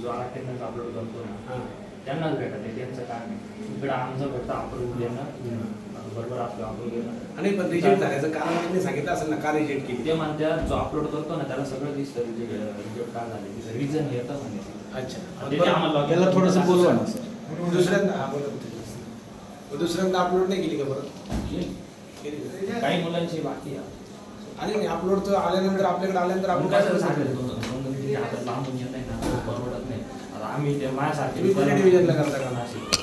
जो attendance upload करतो ना हा. त्यांनाच भेटत आहे त्यांचं काय नाही. इकडं आमचं फक्त अप्रूव्ह देणं बरोबर आपलं अप्रूव्ह देणं आणि पण रिजेक्ट झाल्याचं कारण त्यांनी सांगितलं असेल ना का रिजेक्ट केली? ते म्हणतात जो अपलोड करतो ना त्याला सगळं दिसतं रिजेक्ट काय झाले? तिथं रिझन येतं म्हणे. अच्छा. थोडंसं करायचं बोलवा ना असतं. दुसऱ्यांदा हा, दुसऱ्यांदा अपलोड नाही केली का का? काही मुलांची बाकी आहे. आणि अपलोड तर आल्यानंतर आपल्याकडे आल्यानंतर आपण काय काय हातात लांबून येत आहे ना परवडत नाही आता आम्ही ते माझ्यासारखे तुम्ही कोणत्या डिव्हिजनला करता का? नाशिक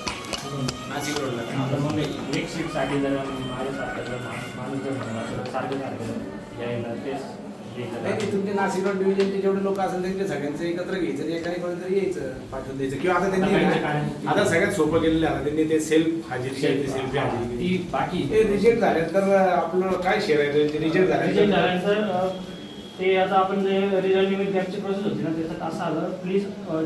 नाशिक रोडला? आता मग एक सीटसाठी जर माझ्यासारखं जर माणूस माणूस जर म्हणला तर सारखं सारखं यायला तेच यायचं. नाही नाही, तुमचे नाशिक रोड डिव्हिजनचे जेवढे लोक असेल त्यांचे सगळ्यांचं एकत्र घ्यायचं आणि एकाने कोणीतरी यायचं पाठवून द्यायचं किंवा आता त्यांनी आता सगळ्यात सोपं केलेलं आहे आता त्यांनी ते सेल्फ हाजिरी केली सेल्फी हाजिरी ती केली. बाकी ते रिजेक्ट झाले तर आपलं काय शेअर आहे रिजेक्ट झाल्यानंतर ते आता आपण जे रिझल्ट लिमिट गॅपची प्रोसेस होती ना त्याच्यात असं आलं प्लीज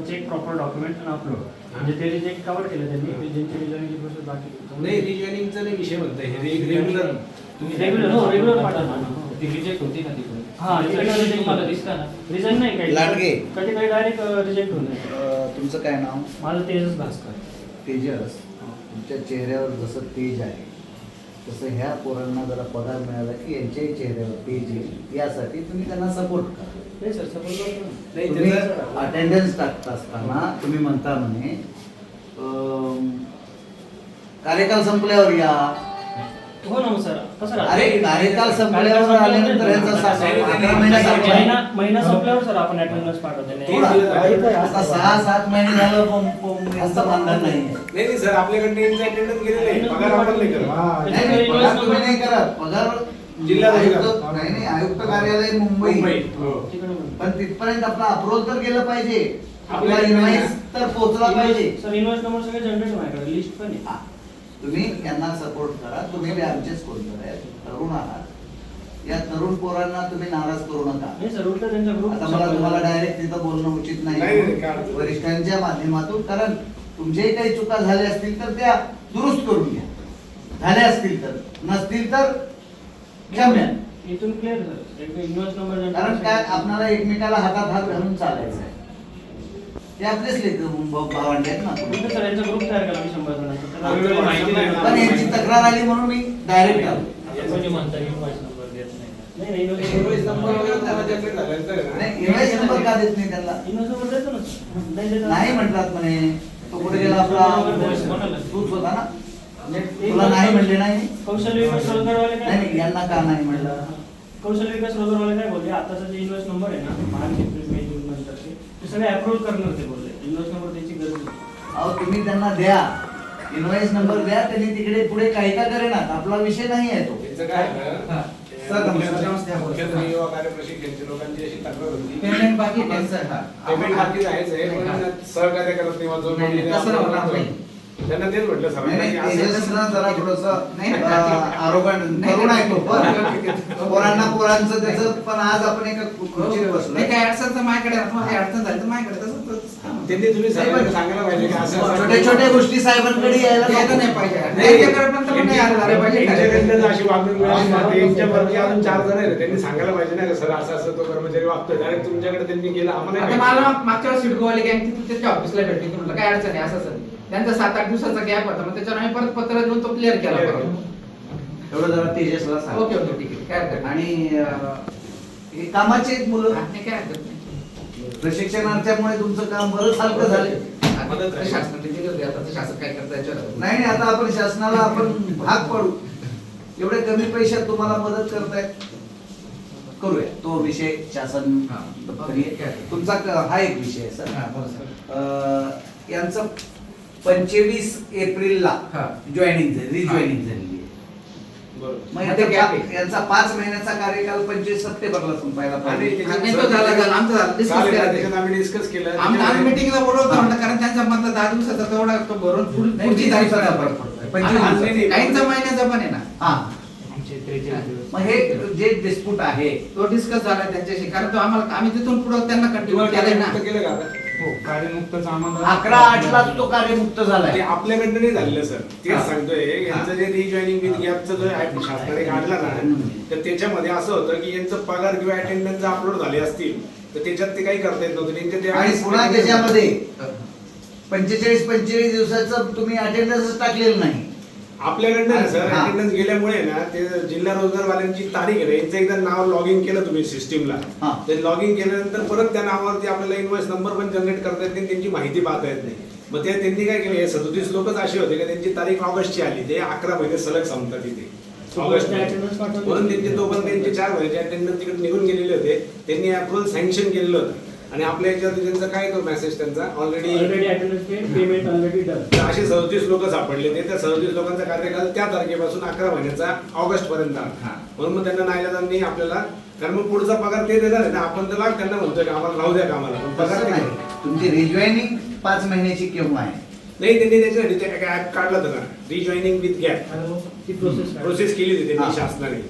चेक प्रॉपर डॉक्युमेंट आणि अपलोड म्हणजे ते रिजेक्ट कव्हर केलं त्यांनी ज्यांची रिझल्टची प्रोसेस बाकी नाही रिजॉईनिंगचा नाही विषय म्हणतोय हे रेग्युलर तुम्ही Regular, हो, regular पाठवा. ती रिजेक्ट होती ना हा, तिकडे होतं. दिसतं ना? रिझन नाही काही. लांडगे. कधी काही डायरेक्ट रिजेक्ट होऊन तुमचं काय नाव? माझं तेजस भास्कर. तेजस. तुमच्या चेहऱ्यावर जसं तेज आहे. तसं ह्या पोरांना जरा पगार मिळाला की यांच्याही चेहऱ्यावर तेज येईल. यासाठी तुम्ही त्यांना सपोर्ट करा. नाही सर सपोज नाही तुम्ही त्याचं- अटेंडन्स टाकत असताना तुम्ही म्हणता म्हणे अं, कार्यकाल संपल्यावर या. हो ना सर. कसं अरे कार्यकाल संपल्यावर आल्यानंतर यांचा सा- अकरा महिने संपले. महिना महिना संपल्यावर सर आपण अटेंडन्स पाठवतो. तीन दिवस झाले. आता सहा सात महिने झालं पण- पण यांचं मानधन नाही नाही नाही. सर आपल्याकडे यांचं अटेंडन्स गेलेलं आहे. पगार आपण नाही करत. नाही नाही पगार तुम्ही नाही करत. पगार जिल्हाधिकारी. आयुक्त नाही नाही आयुक्त कार्यालय मुंबई. मुंबई हो. पण तिथपर्यंत आपला अप्रोल तर गेलं पाहिजे. आपला आपल्याला इन्व्हाइस तर पोहोचला पाहिजे. सर इन्व्हेस्ट नंबर सगळे जनरेट माझ्याकडे. लिस्ट पण आहे. हा. तुम्ही यांना सपोर्ट करा. तुम्ही बी आमचेच कोणतर आहेत. तरुण आहात. या तरुण पोरांना तुम्ही नाराज करू नका. आता मला तुम्हाला डायरेक्ट तिथं बोलणं उचित नाही. वरिष्ठांच्या माध्यमातून कारण तुमच्याही काही चुका झाल्या असतील तर त्या दुरुस्त करून घ्या. झाल्या असतील तर. नसतील तर क्षम्या इथून क्लिअर कारण काय आपणाला एकमेकाला हातात हात घालून चालायचं आहे ते आपलेच लेकर भावंडे आहेत ना. उलट सर यांचा ग्रुप तयार केला मी शंभर जणांचा. त्याला माहिती नाही. पण यांची तक्रार आली म्हणून मी डायरेक्ट आलो. कोणी म्हणतं invoice number देत नाही. नाही नाही इन्व्हॉइस इन्व्हेस्ट नंबर वगैरे आहे. ना. नाही का देत नाही त्यांना नंबर देतो ना. नाही देत नाही म्हटलात म्हणे. तो कुठे गेला आपला? तूच होता ना? तुला नाही म्हणले नाही कौशल्य विकास रोजगारवाले नाही नाही, काय यांना का नाही म्हणलं? कौशल्य विकास रोजगारवाले काय बोलले? आताचा जे इन्व्हेस्ट नंबर आहे ना मार्च एप्रिल मे जून नंतरचे ते सगळे अप्रूव्ह करणार ते बोलले. इन्व्हेस्ट नंबर त्याची गरज नाही अहो तुम्ही त्यांना द्या. इन्व्हाइस नंबर द्या त्यांनी तिकडे पुढे काही का करेनात आपला विषय नाही आहे तो. त्यांचं काय आहे? सर, युवा कार्य लोकांची अशी तक्रार होती. पेमेंट बाकी त्यांचं हा. पेमेंट बाकी जायचं आहे पण सहकार्य करत नाही जो नाही, कोणी तसं होणार नाही. त्यांना तेच म्हटलं नाही, नाही, सरांनी तेजसला जरा थोडंसं, नाही, नाही. आरोग्य नाही, करून पण नाही. पोरांना पोरांचं त्याचं पण आज आपण एका खुर्चीवर नाही बसलोय. काय अडचण तर माझ्याकडे. तुम्हाला काही अडचण झाली तर माझ्याकडे तसं त्यांनी तुम्ही सांगायला पाहिजे की असं छोट्या छोट्या गोष्टी साहेबांकडे यायला. नाही पाहिजे. नाही, नाही अशी वागणूक मिळाली ना, ते यांच्यावरती अजून चार जण आहेत. त्यांनी सांगायला पाहिजे ना सर असं असं तो कर्मचारी वागतोय. डायरेक्ट तुमच्याकडे त्यांनी केलं आम्हाला नाही. मागच्या वेळेस सिडकोवाले गँग तिथे त्याच्या ऑफिसला भेटली. म्हटलं काय अडचण आहे? असं असं. त्यांचा सात आठ दिवसाचा गॅप होता. मग त्याच्यावर आम्ही परत पत्र देऊन तो क्लिअर केला परत. एवढं जरा तेजसला सांग. ओके ओके ठीक आहे. काय हरकत नाही. आणि अं, हे कामाचे आहेत मुलं? नाही, काय हरकत नाही. प्रशिक्षणार्थ्यामुळे तुमचं काम बरंच हलकं झालं. आता तर शासनाने दिली होती. आता तर शासन काय करता याच्यावर? नाही नाही आता आपण शासनाला आपण भाग पाडू. एवढे कमी पैशात तुम्हाला मदत करतायत करूया. तो विषय शासन हा. आहे. तुमचा क- हा एक विषय आहे हा, सर. अं, यांचं पंचवीस एप्रिलला हा. जॉईनिंग झाली रिजॉईनिंग बरोबर. मग ते यांचा gap पा- आहे. यांचा पाच महिन्याचा कार्यकाल पंचवीस सप्टेंबरला संपायला पाहिजे नाही, तो झाला झाला आमचं झालं डिस्कस चालेल, केलं त्याच्यात आम्ही डिस्कस केलं आम्ही आम्ही त्याच्यामध्ये- मिटिंगला बोलवतो म्हणलं कारण त्यांच्या मधला दहा दिवसाचा तेवढा तो भरून पुढ- नाही, पुढची तारीख दिवसाचा सांगा. फरक पडतोय. पंचवीस दिवसाचा. काहींचा महिन्याचा पण आहे ना हा आमचे त्रेचाळीस दिवस मग हे जे डिस्प्यूट आहे तो डिस्कस झाला त्यांच्याशी कारण तो आम्हाला आम्ही तिथून पुढे त्यांना कंटिन्यू तुम्हाला ना केलं का आता? हो कार्यमुक्तच आम्हाला अकरा आठ ला तो कार्यमुक्त झालाय. ते आपल्याकडनं नाही झालेलं सर. तेच हा. सांगतोय यांचं जे रिजॉईनिंग विथ गॅपचं जो ऍप शासनाने काढला ना हम्म. तर त्याच्यामध्ये असं होतं की यांचं पगार किंवा अटेंडन्स अपलोड झाले असतील तर त्याच्यात ते काही करता येत नव्हतं. त्यांच्या त्या आणि पुन्हा त्याच्यामध्ये पंचेचाळीस पंचेचाळीस दिवसाचं तुम्ही अटेंडन्स टाकलेलं नाही. आपल्याकडनं ना सर हा. अटेंडन्स गेल्यामुळे ना ते जिल्हा रोजगारवाल्यांची तारीख आहे ना यांचं एकदा नाव लॉग इन केलं तुम्ही सिस्टीमला. ते लॉग इन केल्यानंतर परत त्या नावावरती आपल्याला इन्व्हॉइस नंबर पण जनरेट करता येत नाही त्यांची माहिती पाहता येत नाही मग ते त्यांनी काय केलं हे सदोतीस लोकच असे होते का त्यांची तारीख ऑगस्टची आली ते अकरा महिने सलग संपतात तिथे ऑगस्ट. म्हणून त्यांचे तोपर्यंत त्यांचे चार महिन्याचे अटेंडन्स तिकडे निघून गेलेले होते त्यांनी अप्रुव्हल सँक्शन केलेलं होतं आणि आपल्या याच्यावरती त्यांचा काय तो मेसेज त्यांचा? Already already attendance paid payment already done तर असे सदतीस लोक सापडले ते. त्या सदतीस लोकांचा कार्यकाल त्या तारखेपासून अकरा महिन्याचा ऑगस्ट पर्यंत म्हणून मग त्यांना नाईलाजांनी आपल्याला. कारण मग पुढचा पगार ते देणार आहे ना. आपण तर लाग त्यांना म्हणतोय की आम्हाला राहू द्या कामाला पण पगार नाही. तुमची रिजॉईनिंग पाच महिन्याची केव्हा आहे? नाही त्यांनी त्याच्यासाठी ते ऍप काढलं होतं ना. रिजॉईनिंग विथ गॅप ती प्रोसेस प्रोसेस केली होती हा. त्यांनी शासनाने.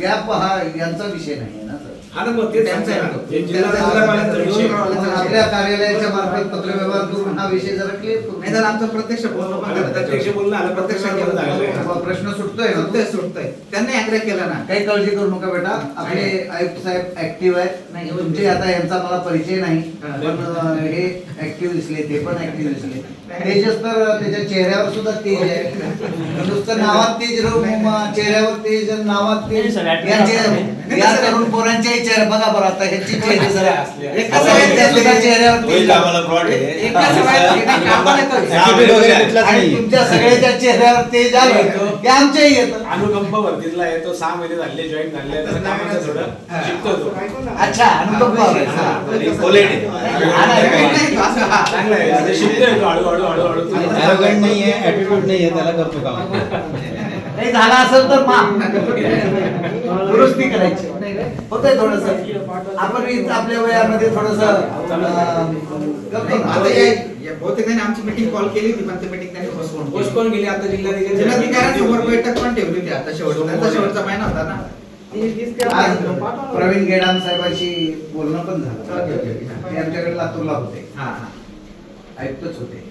गॅप हा यांचा विषय नाही ना सर. हा ना मग तेच त्यांचा सांगतोय ना. आहे. हे जिल्हा रोजगारवाल्यांचा विषय आहे. मग आपल्या कार्यालयाच्या मार्फत पत्रव्यवहार करून हा विषय जरा क्लिअर नाही करू तर आमचं प्रत्यक्ष बोलणं पण आणि झालं प्रत्यक्ष त्याच्यावर. बोलणं आलं प्रत्यक्ष प्रत्यक्ष बोलणं झालेलं आहे. मग प्रश्न सुटतोय ना सुटतंय सुटतंय त्यांनी अग्रे केलं ना काही काळजी करू नका बेटा आपले आयुक्त साहेब ऍक्टिव्ह आहेत नाही, तुमचे आता यांचा मला परिचय नाही हा. पण अं, हे ऍक्टिव्ह दिसले ते पण ऍक्टिव्ह दिसले तेजस तर त्याच्या चेहऱ्यावर सुद्धा तेज आहे नुसतं नावात तेज राहून मग चेहऱ्यावर तेज आणि नावात तेज नाही, active यांचे. या तरुण पोरांच्याही चेहरे बघा बरं आता ह्यांची चेहरे जरा. त्या सुद्धा आहे. कामाला आणि. तुमच्या सगळ्याच्या चेहऱ्यावर आलं की आमच्याही येतं. अनुकंप भरतीतला आहे तो सहा महिने झाले जॉईन झाले कामाचं थोडं शिकतो तो. अच्छा अनुकंप. हा. हा, नाही, नाही, नाही. नाही, असं हा. चांगला आहे शिकतोय तो हळू हळू हळू हळू. Arrogant नाहीये ऍटिट्यूड नाहीये त्याला करतो काम. काही झाला असेल तर मा दुरुस्ती करायची. होतंय थोडस. आपण इथं आपल्या वयामध्ये थोडस करतो आता हे- हे बहुतेक त्यांनी आमची मीटिंग कॉल केली होती पण ती मीटिंग त्यांनी पोस्टपोन पोस्टपोन केली आता जिल्हाधिकारी जिल्हाधिकाऱ्यांसमोर बैठक पण ठेवली होती आता शेवट त्यांचा शेवटचा महिना होता ना. आज प्रवीण गेडाम साहेबांशी बोलणं पण झालं. ते आमच्याकडे लातूरला होते. हा हा. आयुक्तच होते.